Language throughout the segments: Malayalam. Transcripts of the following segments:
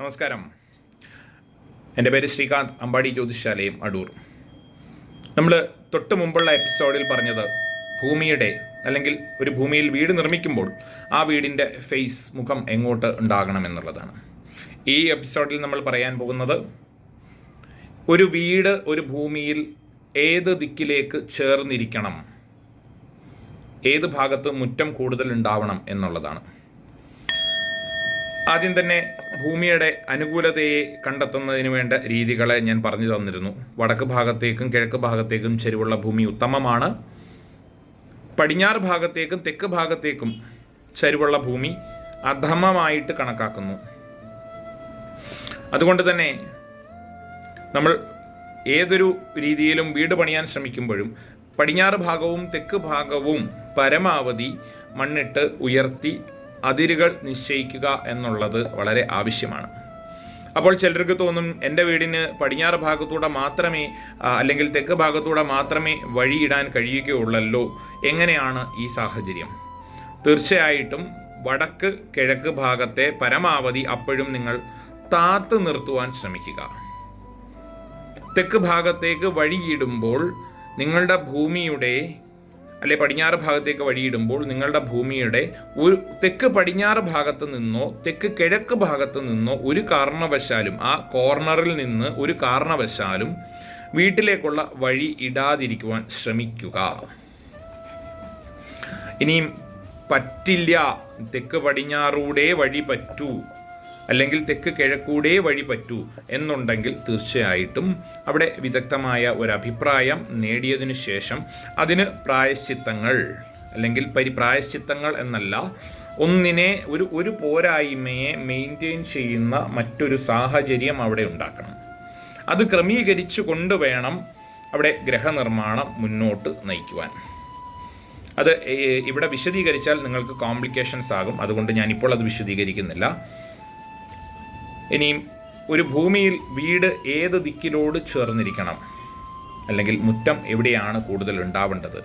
നമസ്കാരം. എന്റെ പേര് ശ്രീകാന്ത് അമ്പാടി ജ്യോതിശാലയും അടൂർ. നമ്മൾ തൊട്ട് മുമ്പുള്ള എപ്പിസോഡിൽ പറഞ്ഞത് ഭൂമിയുടെ അല്ലെങ്കിൽ ഒരു ഭൂമിയിൽ വീട് നിർമ്മിക്കുമ്പോൾ ആ വീടിന്റെ ഫേസ് മുഖം എങ്ങോട്ട് ഉണ്ടാകണം എന്നുള്ളതാണ്. ഈ എപ്പിസോഡിൽ നമ്മൾ പറയാൻ പോകുന്നത് ഒരു വീട് ഒരു ഭൂമിയിൽ ഏത് ദിക്കിലേക്ക് ചേർന്നിരിക്കണം? ഏത് ഭാഗത്ത് മുറ്റം കൂടുതൽ ഉണ്ടാവണം എന്നുള്ളതാണ്. ആദ്യം തന്നെ ഭൂമിയുടെ അനുകൂലതയെ കണ്ടെത്തുന്നതിന് വേണ്ട രീതികളെ ഞാൻ പറഞ്ഞു തന്നിരുന്നു. വടക്ക് ഭാഗത്തേക്കും കിഴക്ക് ഭാഗത്തേക്കും ചെരിവുള്ള ഭൂമി ഉത്തമമാണ്. പടിഞ്ഞാറ് ഭാഗത്തേക്കും തെക്ക് ഭാഗത്തേക്കും ചരിവുള്ള ഭൂമി അധമമായിട്ട് കണക്കാക്കുന്നു. അതുകൊണ്ട് തന്നെ നമ്മൾ ഏതൊരു രീതിയിലും വീട് പണിയാൻ ശ്രമിക്കുമ്പോഴും പടിഞ്ഞാറ് ഭാഗവും തെക്ക് ഭാഗവും പരമാവധി മണ്ണിട്ട് ഉയർത്തി അതിരുകൾ നിശ്ചയിക്കുക എന്നുള്ളത് വളരെ ആവശ്യമാണ്. അപ്പോൾ ചിലർക്ക് തോന്നും എന്റെ വീടിന് പടിഞ്ഞാറ് ഭാഗത്തൂടെ മാത്രമേ അല്ലെങ്കിൽ തെക്ക് ഭാഗത്തൂടെ മാത്രമേ വഴിയിടാൻ കഴിയുകയുള്ളല്ലോ. എങ്ങനെയാണ് ഈ സാഹചര്യം? തീർച്ചയായിട്ടും വടക്ക് കിഴക്ക് ഭാഗത്തെ പരമാവധി അപ്പോഴും നിങ്ങൾ താത്തു നിർത്തുവാൻ ശ്രമിക്കുക. തെക്ക് ഭാഗത്തേക്ക് വഴിയിടുമ്പോൾ നിങ്ങളുടെ ഭൂമിയുടെ അല്ലെ പടിഞ്ഞാറ് ഭാഗത്തേക്ക് വഴിയിടുമ്പോൾ നിങ്ങളുടെ ഭൂമിയുടെ ഒരു തെക്ക് പടിഞ്ഞാറ് ഭാഗത്ത് നിന്നോ തെക്ക് കിഴക്ക് ഭാഗത്ത് നിന്നോ ഒരു കാരണവശാലും ആ കോർണറിൽ നിന്ന് ഒരു കാരണവശാലും വീട്ടിലേക്കുള്ള വഴി ഇടാതിരിക്കുവാൻ ശ്രമിക്കുക. ഇനിയും പറ്റില്ല. തെക്ക് പടിഞ്ഞാറൂടെ വഴി പറ്റൂ. അല്ലെങ്കിൽ തെക്ക് കിഴക്കൂടെ വഴി പറ്റൂ എന്നുണ്ടെങ്കിൽ തീർച്ചയായിട്ടും അവിടെ വിദഗ്ധമായ ഒരു അഭിപ്രായം നേടിയതിനു ശേഷം അതിന് പ്രായശ്ചിത്തങ്ങൾ അല്ലെങ്കിൽ പരിപ്രായശ്ചിത്തങ്ങൾ എന്നല്ല ഒന്നിനെ ഒരു ഒരു പോരായ്മയെ മെയിന്റെയിൻ ചെയ്യുന്ന മറ്റൊരു സാഹചര്യം അവിടെ ഉണ്ടാക്കണം. അത് ക്രമീകരിച്ചു കൊണ്ടുവേണം അവിടെ ഗ്രഹനിർമ്മാണം മുന്നോട്ട് നയിക്കുവാൻ. അത് ഇവിടെ വിശദീകരിച്ചാൽ നിങ്ങൾക്ക് കോംപ്ലിക്കേഷൻസ് ആകും. അതുകൊണ്ട് ഞാനിപ്പോൾ അത് വിശദീകരിക്കുന്നില്ല. ഇനിയും ഒരു ഭൂമിയിൽ വീട് ഏത് ദിക്കിലോട് ചേർന്നിരിക്കണം? അല്ലെങ്കിൽ മുറ്റം എവിടെയാണ് കൂടുതൽ ഉണ്ടാവേണ്ടത്?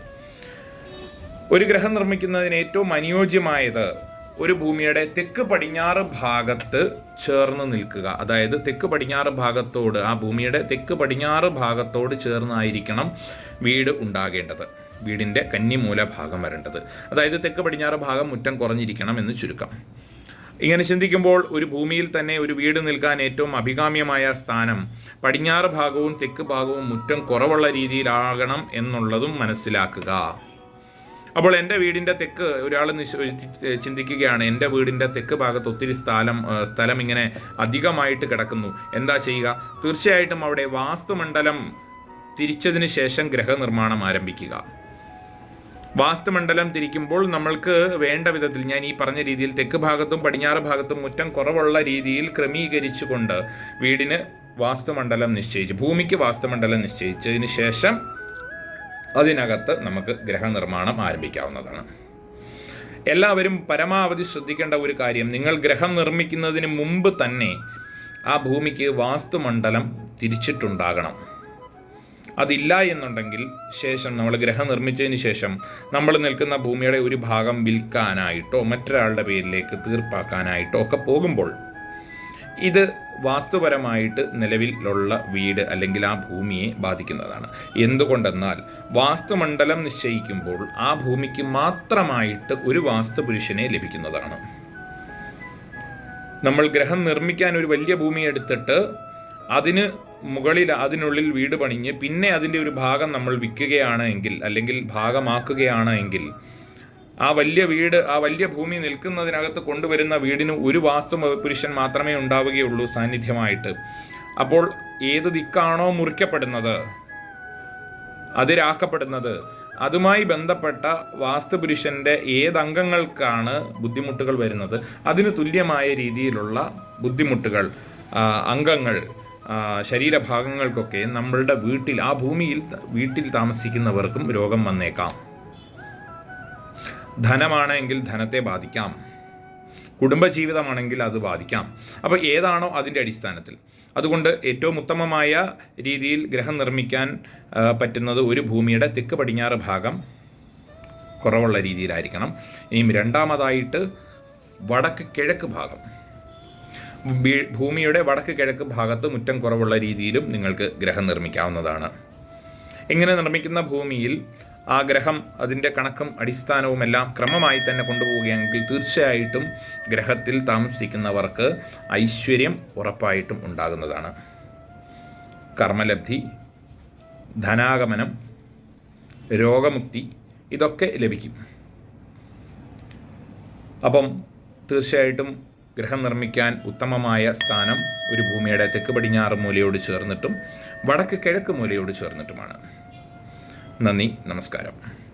ഒരു ഗ്രഹം നിർമ്മിക്കുന്നതിന് ഏറ്റവും അനുയോജ്യമായത് ഒരു ഭൂമിയുടെ തെക്ക് പടിഞ്ഞാറ് ഭാഗത്ത് ചേർന്ന് നിൽക്കുക. അതായത് തെക്ക് പടിഞ്ഞാറ് ഭാഗത്തോട് ആ ഭൂമിയുടെ തെക്ക് പടിഞ്ഞാറ് ഭാഗത്തോട് ചേർന്നായിരിക്കണം വീട് ഉണ്ടാകേണ്ടത്. വീടിന്റെ കന്നിമൂല ഭാഗം വരേണ്ടത്. അതായത് തെക്ക് പടിഞ്ഞാറ് ഭാഗം മുറ്റം കുറഞ്ഞിരിക്കണം എന്ന് ചുരുക്കം. ഇങ്ങനെ ചിന്തിക്കുമ്പോൾ ഒരു ഭൂമിയിൽ തന്നെ ഒരു വീട് നിൽക്കാൻ ഏറ്റവും അഭികാമ്യമായ സ്ഥാനം പടിഞ്ഞാറ് ഭാഗവും തെക്ക് ഭാഗവും മുറ്റം കുറവുള്ള രീതിയിലാകണം എന്നുള്ളതും മനസ്സിലാക്കുക. അപ്പോൾ എന്റെ വീടിന്റെ തെക്ക് ഒരാൾ നിശ ചിന്തിക്കുകയാണ് എന്റെ വീടിന്റെ തെക്ക് ഭാഗത്ത് ഒത്തിരി സ്ഥലം സ്ഥലം ഇങ്ങനെ അധികമായിട്ട് കിടക്കുന്നു. എന്താ ചെയ്യുക? തീർച്ചയായിട്ടും അവിടെ വാസ്തുമണ്ഡലം തിരിച്ചതിന് ശേഷം ഗ്രഹനിർമ്മാണം ആരംഭിക്കുക. വാസ്തുമണ്ഡലം തിരിക്കുമ്പോൾ നമ്മൾക്ക് വേണ്ട വിധത്തിൽ ഞാൻ ഈ പറഞ്ഞ രീതിയിൽ തെക്ക് ഭാഗത്തും പടിഞ്ഞാറ് ഭാഗത്തും മുറ്റം കുറവുള്ള രീതിയിൽ ക്രമീകരിച്ചുകൊണ്ട് വീടിന് വാസ്തുമണ്ഡലം നിശ്ചയിച്ച്. ഭൂമിക്ക് വാസ്തുമണ്ഡലം നിശ്ചയിച്ചതിന് ശേഷം അതിനകത്ത് നമുക്ക് ഗ്രഹനിർമ്മാണം ആരംഭിക്കാവുന്നതാണ്. എല്ലാവരും പരമാവധി ശ്രദ്ധിക്കേണ്ട ഒരു കാര്യം നിങ്ങൾ ഗ്രഹം നിർമ്മിക്കുന്നതിന് മുമ്പ് തന്നെ ആ ഭൂമിക്ക് വാസ്തുമണ്ഡലം തിരിച്ചിട്ടുണ്ടാകണം. അതില്ല എന്നുണ്ടെങ്കിൽ ശേഷം നമ്മൾ ഗ്രഹം നിർമ്മിച്ചതിന് ശേഷം നമ്മൾ നിൽക്കുന്ന ഭൂമിയുടെ ഒരു ഭാഗം വിൽക്കാനായിട്ടോ മറ്റൊരാളുടെ പേരിലേക്ക് തീർപ്പാക്കാനായിട്ടോ ഒക്കെ പോകുമ്പോൾ ഇത് വാസ്തുപരമായിട്ട് നിലവിലുള്ള വീട് അല്ലെങ്കിൽ ആ ഭൂമിയെ ബാധിക്കുന്നതാണ്. എന്തുകൊണ്ടെന്നാൽ വാസ്തുമണ്ഡലം നിശ്ചയിക്കുമ്പോൾ ആ ഭൂമിക്ക് മാത്രമായിട്ട് ഒരു വാസ്തുപുരുഷനെ ലഭിക്കുന്നതാണ്. നമ്മൾ ഗ്രഹം നിർമ്മിക്കാൻ ഒരു വലിയ ഭൂമി എടുത്തിട്ട് അതിന് മുകളിൽ അതിനുള്ളിൽ വീട് പണിഞ്ഞ് പിന്നെ അതിന്റെ ഒരു ഭാഗം നമ്മൾ വിൽക്കുകയാണ് എങ്കിൽ അല്ലെങ്കിൽ ഭാഗമാക്കുകയാണ് എങ്കിൽ ആ വലിയ വീട് ആ വലിയ ഭൂമി നിൽക്കുന്നതിനകത്ത് കൊണ്ടുവരുന്ന വീടിന് ഒരു വാസ്തു പുരുഷൻ മാത്രമേ ഉണ്ടാവുകയുള്ളൂ സാന്നിധ്യമായിട്ട്. അപ്പോൾ ഏത് ദിക്കാണോ മുറിക്കപ്പെടുന്നത് അതിരാക്കപ്പെടുന്നത് അതുമായി ബന്ധപ്പെട്ട വാസ്തുപുരുഷന്റെ ഏതംഗങ്ങൾക്കാണ് ബുദ്ധിമുട്ടുകൾ വരുന്നത് അതിന് തുല്യമായ രീതിയിലുള്ള ബുദ്ധിമുട്ടുകൾ അംഗങ്ങൾ ശരീരഭാഗങ്ങൾക്കൊക്കെ നമ്മളുടെ വീട്ടിൽ ആ ഭൂമിയിൽ വീട്ടിൽ താമസിക്കുന്നവർക്കും രോഗം വന്നേക്കാം. ധനമാണെങ്കിൽ ധനത്തെ ബാധിക്കാം. കുടുംബജീവിതമാണെങ്കിൽ അത് ബാധിക്കാം. അപ്പോൾ ഏതാണോ അതിന്റെ അടിസ്ഥാനത്തിൽ. അതുകൊണ്ട് ഏറ്റവും ഉത്തമമായ രീതിയിൽ ഗ്രഹം നിർമ്മിക്കാൻ പറ്റുന്നത് ഒരു ഭൂമിയുടെ തെക്ക് പടിഞ്ഞാറ് ഭാഗം കുറവുള്ള രീതിയിലായിരിക്കണം. ഇനിയും രണ്ടാമതായിട്ട് വടക്ക് കിഴക്ക് ഭാഗം. ഭൂമിയുടെ വടക്ക് കിഴക്ക് ഭാഗത്ത് മുറ്റം കുറവുള്ള രീതിയിലും നിങ്ങൾക്ക് ഗ്രഹം നിർമ്മിക്കാവുന്നതാണ്. ഇങ്ങനെ നിർമ്മിക്കുന്ന ഭൂമിയിൽ ആ ഗ്രഹം അതിന്റെ കണക്കും അടിസ്ഥാനവും എല്ലാം ക്രമമായി തന്നെ കൊണ്ടുപോവുകയാണെങ്കിൽ തീർച്ചയായിട്ടും ഗ്രഹത്തിൽ താമസിക്കുന്നവർക്ക് ഐശ്വര്യം ഉറപ്പായിട്ടും ഉണ്ടാകുന്നതാണ്. കർമ്മലബ്ധി ധനാഗമനം രോഗമുക്തി ഇതൊക്കെ ലഭിക്കും. അപ്പം തീർച്ചയായിട്ടും ഗ്രഹം നിർമ്മിക്കാൻ ഉത്തമമായ സ്ഥാനം ഒരു ഭൂമിയുടെ തെക്ക് പടിഞ്ഞാറ് മൂലയോട് ചേർന്നിട്ടും വടക്ക് കിഴക്ക് മൂലയോട് ചേർന്നിട്ടുമാണ്. നന്ദി നമസ്കാരം.